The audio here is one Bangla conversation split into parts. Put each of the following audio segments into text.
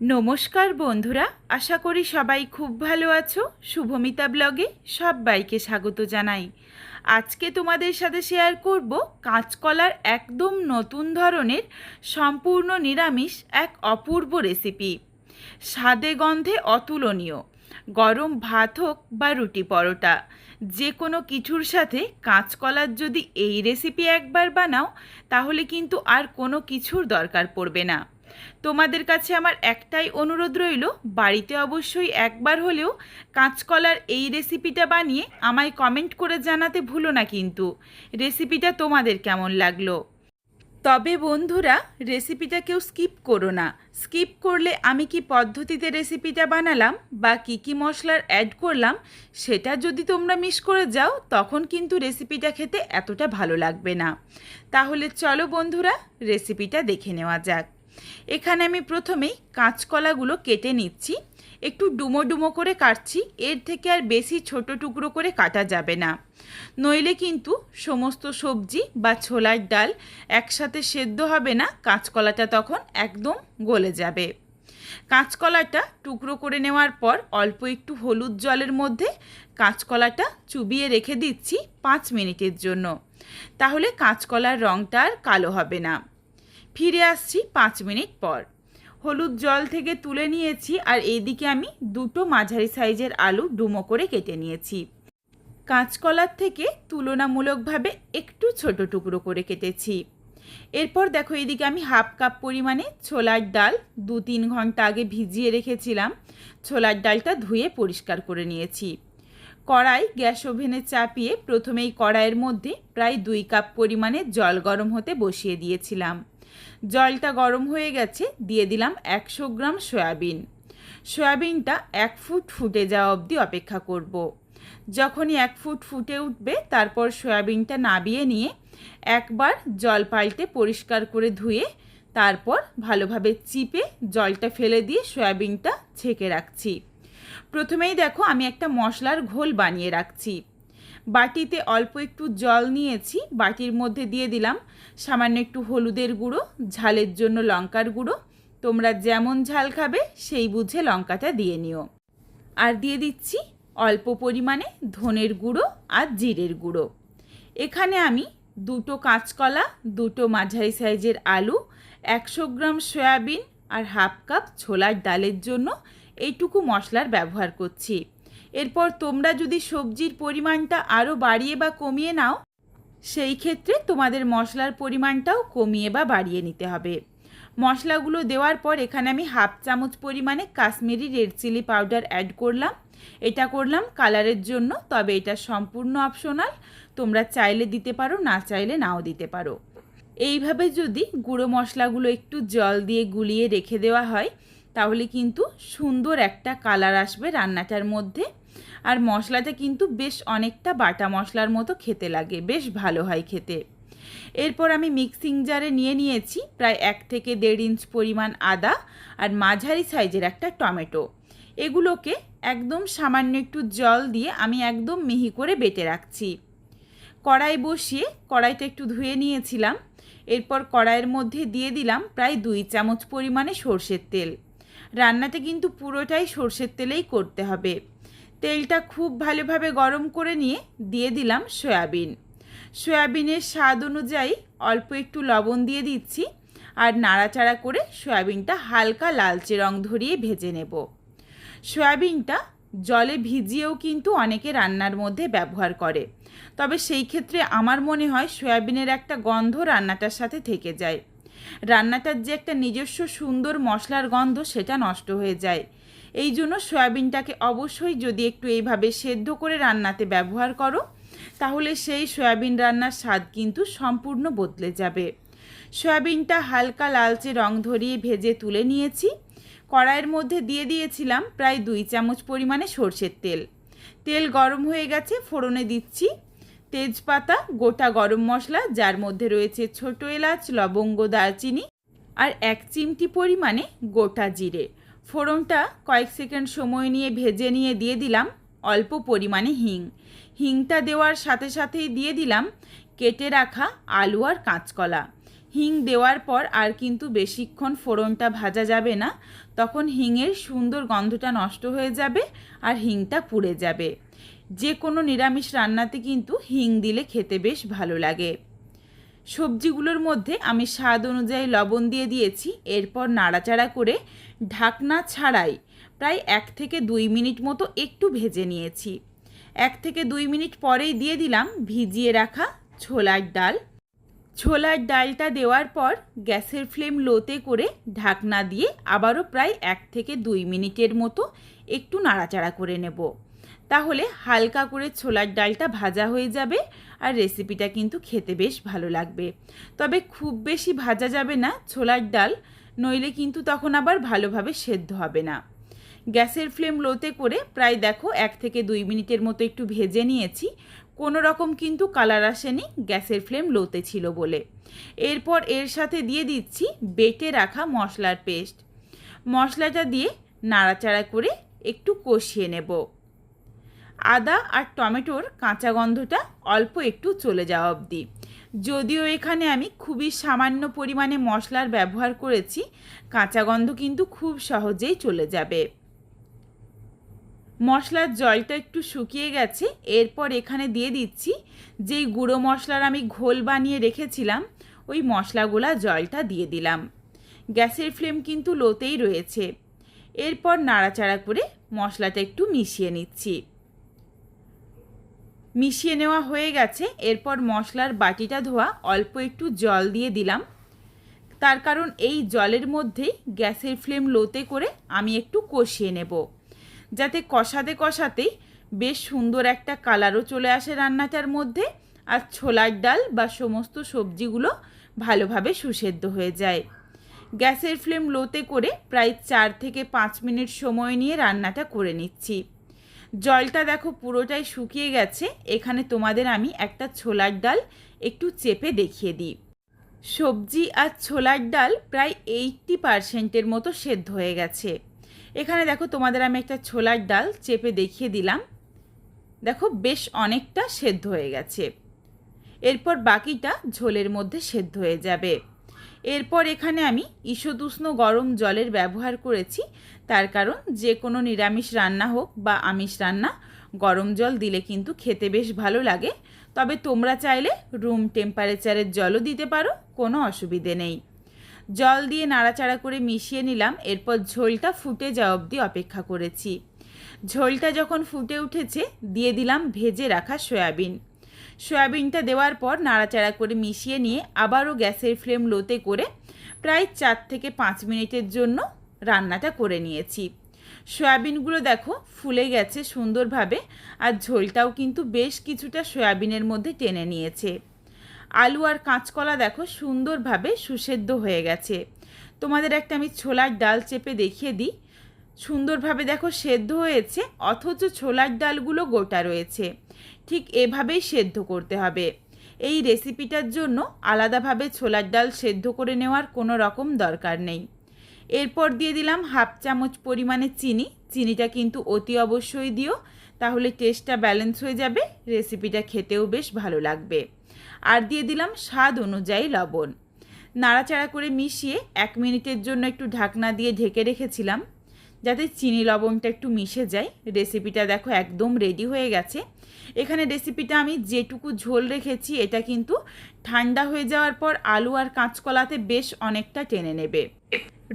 নমস্কার বন্ধুরা, আশা করি সবাই খুব ভালো আছো। শুভমিতা ব্লগে সবাইকে স্বাগত জানাই। আজকে তোমাদের সাথে শেয়ার করব কাঁচকলার একদম নতুন ধরনের সম্পূর্ণ নিরামিষ এক অপূর্ব রেসিপি স্বাদে গন্ধে অতুলনীয়। গরম ভাত হোক বা রুটি পরোটা, যে কোনো কিছুর সাথে কাঁচকলার যদি এই রেসিপি একবার বানাও, তাহলে কিন্তু আর কোনো কিছুর দরকার পড়বে না। তোমাদের কাছে আমার একটাই অনুরোধ রইল, বাড়িতে অবশ্যই একবার হলেও কাঁচকলার এই রেসিপিটা বানিয়ে আমায় কমেন্ট করে জানাতে ভুলো না কিন্তু। রেসিপিটা তোমাদের কেমন লাগল? তবে বন্ধুরা রেসিপিটা কেউ স্কিপ করো না। স্কিপ করলে আমি কি পদ্ধতিতে রেসিপিটা বানালাম বা কি কি মশলার অ্যাড করলাম, সেটা যদি তোমরা মিস করে যাও, তখন কিন্তু রেসিপিটা খেতে এতটা ভালো লাগবে না। তাহলে চলো বন্ধুরা রেসিপিটা দেখে নেওয়া যাক। এখানে আমি প্রথমেই কাঁচকলাগুলো কেটে নিচ্ছি। একটু ডুমো ডুমো করে কাটছি। এর থেকে আর বেশি ছোট টুকরো করে কাটা যাবে না। নইলে কিন্তু সমস্ত সবজি বা ছোলার ডাল একসাথে সেদ্ধ হবে না, কাঁচকলাটা তখন একদম গলে যাবে। কাঁচকলাটা টুকরো করে নেওয়ার পর অল্প একটু হলুদ জলের মধ্যে কাঁচকলাটা চুবিয়ে রেখে দিচ্ছি পাঁচ মিনিটের জন্য। তাহলে কাঁচকলার রঙটা আর কালো হবে না। ফিরে আসছি পাঁচ মিনিট পর। হলুদ জল থেকে তুলে নিয়েছি আর এইদিকে আমি দুটো মাঝারি সাইজের আলু ডুমো করে কেটে নিয়েছি। কাঁচকলার থেকে তুলনামূলকভাবে একটু ছোট টুকরো করে কেটেছি। এরপর দেখো এদিকে আমি হাফ কাপ পরিমাণে ছোলার ডাল দু তিন ঘণ্টা আগে ভিজিয়ে রেখেছিলাম। ছোলার ডালটা ধুয়ে পরিষ্কার করে নিয়েছি। কড়াই গ্যাস ওভেনে চাপিয়ে প্রথমেই কড়াইয়ের মধ্যে প্রায় দুই কাপ পরিমাণে জল গরম হতে বসিয়ে দিয়েছিলাম। জলটা গরম হয়ে গেছে, দিয়ে দিলাম একশো গ্রাম সয়াবিন। সয়াবিনটা এক ফুট ফুটে যাওয়া অবধি অপেক্ষা করব। যখনই এক ফুট ফুটে উঠবে, তারপর সয়াবিনটা নাবিয়ে নিয়ে একবার জল পাল্টে পরিষ্কার করে ধুয়ে, তারপর ভালোভাবে চিপে জলটা ফেলে দিয়ে সয়াবিনটা ছেঁকে রাখছি। প্রথমেই দেখো আমি একটা মশলার ঘোল বানিয়ে রাখছি। বাটিতে অল্প একটু জল নিয়েছি, বাটির মধ্যে দিয়ে দিলাম সামান্য একটু হলুদের গুঁড়ো, ঝালের জন্য লঙ্কার গুঁড়ো। তোমরা যেমন ঝাল খাবে, সেই বুঝে লঙ্কাটা দিয়ে নিও। আর দিয়ে দিচ্ছি অল্প পরিমাণে ধনের গুঁড়ো আর জিরের গুঁড়ো। এখানে আমি দুটো কাঁচকলা, দুটো মাঝারি সাইজের আলু, একশো গ্রাম সয়াবিন আর হাফ কাপ ছোলার ডালের জন্য এইটুকু মশলার ব্যবহার করছি। এরপর তোমরা যদি সবজির পরিমাণটা আরও বাড়িয়ে বা কমিয়ে নাও, সেই ক্ষেত্রে তোমাদের মশলার পরিমাণটাও কমিয়ে বা বাড়িয়ে নিতে হবে। মশলাগুলো দেওয়ার পর এখানে আমি হাফ চামচ পরিমাণে Kashmiri red chilli powder add করলাম। এটা করলাম কালারের জন্য, তবে এটা সম্পূর্ণ অপশনাল। তোমরা চাইলে দিতে পারো, না চাইলে নাও দিতে পারো। এইভাবে যদি গুঁড়ো মশলাগুলো একটু জল দিয়ে গুলিয়ে রেখে দেওয়া হয়, তাহলে কিন্তু সুন্দর একটা কালার আসবে রান্নাটার মধ্যে। আর মশলাটা কিন্তু বেশ অনেকটা বাটা মশলার মতো খেতে লাগে, বেশ ভালো হয় খেতে। এরপর আমি মিক্সিং জারে নিয়ে নিয়েছি প্রায় এক থেকে দেড় ইঞ্চ পরিমাণ আদা আর মাঝারি সাইজের একটা টমেটো। এগুলোকে একদম সামান্য একটু জল দিয়ে আমি একদম মিহি করে বেটে রাখছি। কড়াই বসিয়ে কড়াইটা একটু ধুয়ে নিয়েছিলাম। এরপর কড়াইয়ের মধ্যে দিয়ে দিলাম প্রায় দুই চামচ পরিমাণে সর্ষের তেল। রান্নাটা কিন্তু পুরোটাই সর্ষের তেলেই করতে হবে। তেলটা খুব ভালোভাবে গরম করে নিয়ে দিয়ে দিলাম সয়াবিন। সয়াবিনের স্বাদ অনুযায়ী অল্প একটু লবণ দিয়ে দিচ্ছি আর নাড়াচাড়া করে সয়াবিনটা হালকা লালচে রং ধরিয়ে ভেজে নেব। সয়াবিনটা জলে ভিজিয়েও কিন্তু অনেকে রান্নার মধ্যে ব্যবহার করে। তবে সেই ক্ষেত্রে আমার মনে হয় সয়াবিনের একটা গন্ধ রান্নাটার সাথে থেকে যায়। রান্নাটার যে একটা নিজস্ব সুন্দর মশলার গন্ধ সেটা নষ্ট হয়ে যায়। এই জন্য সয়াবিনটাকে অবশ্যই যদি একটু এইভাবে সেদ্ধ করে রান্নাতে ব্যবহার করো, তাহলে সেই সয়াবিন রান্নার স্বাদ কিন্তু সম্পূর্ণ বদলে যাবে। সয়াবিনটা হালকা লালচে রং ধরিয়ে ভেজে তুলে নিয়েছি। কড়াইয়ের মধ্যে দিয়ে দিয়েছিলাম প্রায় দুই চামচ পরিমাণে সর্ষের তেল। তেল গরম হয়ে গেছে, ফোড়নে দিচ্ছি। তেজপাতা, গোটা গরম মশলা, যার মধ্যে রয়েছে ছোটো এলাচ, লবঙ্গ, দারচিনি আর এক চিমটি পরিমাণে গোটা জিরে। ফোড়নটা কয়েক সেকেন্ড সময় নিয়ে ভেজে নিয়ে দিয়ে দিলাম, অল্প পরিমাণে হিং। হিংটা দেওয়ার সাথে সাথেই দিয়ে দিলাম কেটে রাখা আলু আর কাঁচকলা। হিং দেওয়ার পর আর কিন্তু বেশিক্ষণ ফোড়নটা ভাজা যাবে না, তখন হিংয়ের সুন্দর গন্ধটা নষ্ট হয়ে যাবে আর হিংটা পুড়ে যাবে। যে কোনো নিরামিষ রান্নাতে কিন্তু হিং দিলে খেতে বেশ ভালো লাগে। সবজিগুলোর মধ্যে আমি স্বাদ অনুযায়ী লবণ দিয়ে দিয়েছি, এরপর নাড়াচাড়া করে ঢাকনা ছাড়াই প্রায় এক থেকে দুই মিনিট মতো একটু ভেজে নিয়েছি। এক থেকে দুই মিনিট পরেই দিয়ে দিলাম ভিজিয়ে রাখা ছোলার ডাল। ছোলার ডালটা দেওয়ার পর গ্যাসের ফ্লেম লোতে করে ঢাকনা দিয়ে আবারও প্রায় এক থেকে দুই মিনিটের মতো একটু নাড়াচাড়া করে নেব। তাহলে হালকা করে ছোলার ডালটা ভাজা হয়ে যাবে আর রেসিপিটা কিন্তু খেতে বেশ ভালো লাগবে। তবে খুব বেশি ভাজা যাবে না ছোলার ডাল, নইলে কিন্তু তখন আবার ভালোভাবে সেদ্ধ হবে না। গ্যাসের ফ্লেম লোতে করে প্রায় দেখো এক থেকে দুই মিনিটের মতো একটু ভেজে নিয়েছি। কোনো রকম কিন্তু কালার আসেনি, গ্যাসের ফ্লেম লোতে ছিল বলে। এরপর এর সাথে দিয়ে দিচ্ছি বেটে রাখা মশলার পেস্ট। মশলাটা দিয়ে নাড়াচাড়া করে একটু কষিয়ে নেব। আদা আর টমেটোর কাঁচা গন্ধটা অল্প একটু চলে যাওয়া অবধি। যদিও এখানে আমি খুবই সামান্য পরিমাণে মশলার ব্যবহার করেছি, কাঁচা গন্ধ কিন্তু খুব সহজেই চলে যাবে। মশলার জলটা একটু শুকিয়ে গেছে, এরপর এখানে দিয়ে দিচ্ছি যেই গুঁড়ো মশলার আমি ঘোল বানিয়ে রেখেছিলাম, ওই মশলাগুলা জলটা দিয়ে দিলাম। গ্যাসের ফ্লেম কিন্তু লোতেই রয়েছে। এরপর নাড়াচাড়া করে মশলাটা একটু মিশিয়ে নিচ্ছি। মিশিয়ে নেওয়া হয়ে গেছে। এরপর মশলার বাটিটা ধোয়া, অল্প একটু জল দিয়ে দিলাম। তার কারণ এই জলের মধ্যেই গ্যাসের ফ্লেম লোতে করে আমি একটু কষিয়ে নেব। যাতে কষাতে কষাতেই বেশ সুন্দর একটা কালারও চলে আসে রান্নাটার মধ্যে আর ছোলার ডাল বা সমস্ত সবজিগুলো ভালোভাবে সুসেদ্ধ হয়ে যায়। গ্যাসের ফ্লেম লোতে করে প্রায় চার থেকে পাঁচ মিনিট সময় নিয়ে রান্নাটা করে নিচ্ছি। জলটা দেখো পুরোটাই শুকিয়ে গেছে। এখানে তোমাদের আমি একটা ছোলার ডাল একটু চেপে দেখিয়ে দিই। সবজি আর ছোলার ডাল প্রায় এইটটি পারসেন্টের মতো সেদ্ধ হয়ে গেছে। এখানে দেখো তোমাদের আমি একটা ছোলার ডাল চেপে দেখিয়ে দিলাম। দেখো বেশ অনেকটা সেদ্ধ হয়ে গেছে। এরপর বাকিটা ঝোলের মধ্যে সেদ্ধ হয়ে যাবে। এরপর এখানে আমি ঈষদুষ্ণ গরম জলের ব্যবহার করেছি। তার কারণ যে কোনো নিরামিষ রান্না হোক বা আমিষ রান্না, গরম জল দিলে কিন্তু খেতে বেশ ভালো লাগে। তবে তোমরা চাইলে রুম টেম্পারেচারের জলও দিতে পারো, কোনো অসুবিধে নেই। জল দিয়ে নাড়াচাড়া করে মিশিয়ে নিলাম, এরপর ঝোলটা ফুটে যাওয়া অবধি অপেক্ষা করেছি। ঝোলটা যখন ফুটে উঠেছে, দিয়ে দিলাম ভেজে রাখা সয়াবিন। সয়াবিনটা দেওয়ার পর নাড়াচাড়া করে মিশিয়ে নিয়ে আবারও গ্যাসের ফ্লেম লোতে করে প্রায় চার থেকে পাঁচ মিনিটের জন্য রান্নাটা করে নিয়েছি। সয়াবিনগুলো দেখো ফুলে গেছে সুন্দরভাবে আর ঝোলটাও কিন্তু বেশ কিছুটা সয়াবিনের মধ্যে টেনে নিয়েছে। আলু আর কাঁচকলা দেখো সুন্দরভাবে সুসেদ্ধ হয়ে গেছে। তোমাদের একটা আমি ছোলার ডাল চেপে দেখিয়ে দিই। সুন্দরভাবে দেখো সেদ্ধ হয়েছে, অথচ ছোলার ডালগুলো গোটা রয়েছে। ঠিক এভাবেই সেদ্ধ করতে হবে। এই রেসিপিটার জন্য আলাদাভাবে ছোলার ডাল সেদ্ধ করে নেওয়ার কোনো রকম দরকার নেই। এরপর দিয়ে দিলাম হাফ চামচ পরিমাণে চিনি। চিনিটা কিন্তু অতি অবশ্যই দিও, তাহলে টেস্টটা ব্যালেন্স হয়ে যাবে, রেসিপিটা খেতেও বেশ ভালো লাগবে। আর দিয়ে দিলাম স্বাদ অনুযায়ী লবণ। নাড়াচাড়া করে মিশিয়ে এক মিনিটের জন্য একটু ঢাকনা দিয়ে ঢেকে রেখেছিলাম। যাতে চিনি লবণটা একটু মিশে যায়। রেসিপিটা দেখো একদম রেডি হয়ে গেছে। এখানে রেসিপিটা আমি যেটুকু ঝোল রেখেছি, এটা কিন্তু ঠান্ডা হয়ে যাওয়ার পর আলু আর কাঁচকলাতে বেশ অনেকটা টেনে নেবে।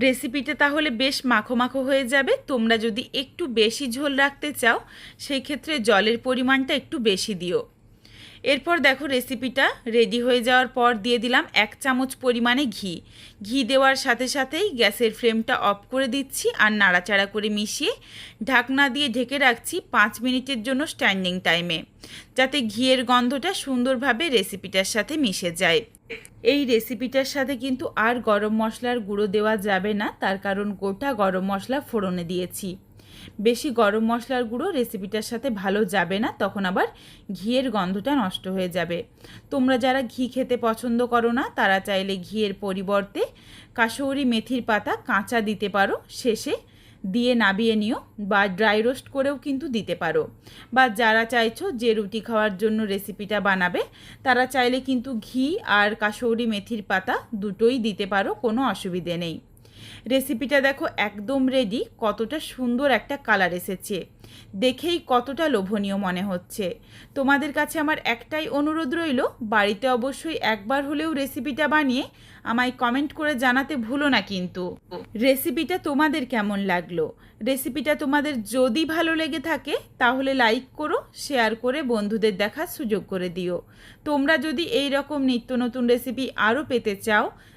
রেসিপিটা তাহলে বেশ মাখো মাখো হয়ে যাবে। তোমরা যদি একটু বেশি ঝোল রাখতে চাও সেই ক্ষেত্রে জলের পরিমাণটা একটু বেশি দিও। এরপর দেখো রেসিপিটা রেডি হয়ে যাওয়ার পর দিয়ে দিলাম এক চামচ পরিমাণে ঘি। ঘি দেওয়ার সাথে সাথেই গ্যাসের ফ্লেমটা অফ করে দিচ্ছি আর নাড়াচাড়া করে মিশিয়ে ঢাকনা দিয়ে ঢেকে রাখছি পাঁচ মিনিটের জন্য স্ট্যান্ডিং টাইমে যাতে ঘিয়ের গন্ধটা সুন্দরভাবে রেসিপিটার সাথে মিশে যায়। এই রেসিপিটার সাথে কিন্তু আর গরম মশলার গুঁড়ো দেওয়া যাবে না, তার কারণ গোটা গরম মশলা ফোড়নে দিয়েছি। বেশি গরম মশলার গুঁড়ো রেসিপিটার সাথে ভালো যাবে না, তখন আবার ঘিয়ের গন্ধটা নষ্ট হয়ে যাবে। তোমরা যারা ঘি খেতে পছন্দ করো না, তারা চাইলে ঘিয়ের পরিবর্তে কাশৌরি মেথির পাতা কাঁচা দিতে পারো, শেষে দিয়ে নাবিয়ে নিও বা ড্রাই রোস্ট করেও কিন্তু দিতে পারো। বা যারা চাইছো যে রুটি খাওয়ার জন্য রেসিপিটা বানাবে, তারা চাইলে কিন্তু ঘি আর কাশৌরি মেথির পাতা দুটোই দিতে পারো, কোনো অসুবিধে নেই। রেসিপিটা দেখো একদম রেডি কতটা সুন্দর একটা কালার এসেছে। দেখেই কতটা লোভনীয় মনে হচ্ছে। তোমাদের কাছে আমার একটাই অনুরোধ রইল, বাড়িতে অবশ্যই একবার হলেও রেসিপিটা বানিয়ে আমায় কমেন্ট করে জানাতে ভুলো না কিন্তু। রেসিপিটা তোমাদের কেমন লাগল? রেসিপিটা তোমাদের যদি ভালো লেগে থাকে, তাহলে লাইক করো শেয়ার করে বন্ধুদের দেখার সুযোগ করে দিও। তোমরা যদি এই রকম নিত্য নতুন রেসিপি আরও পেতে চাও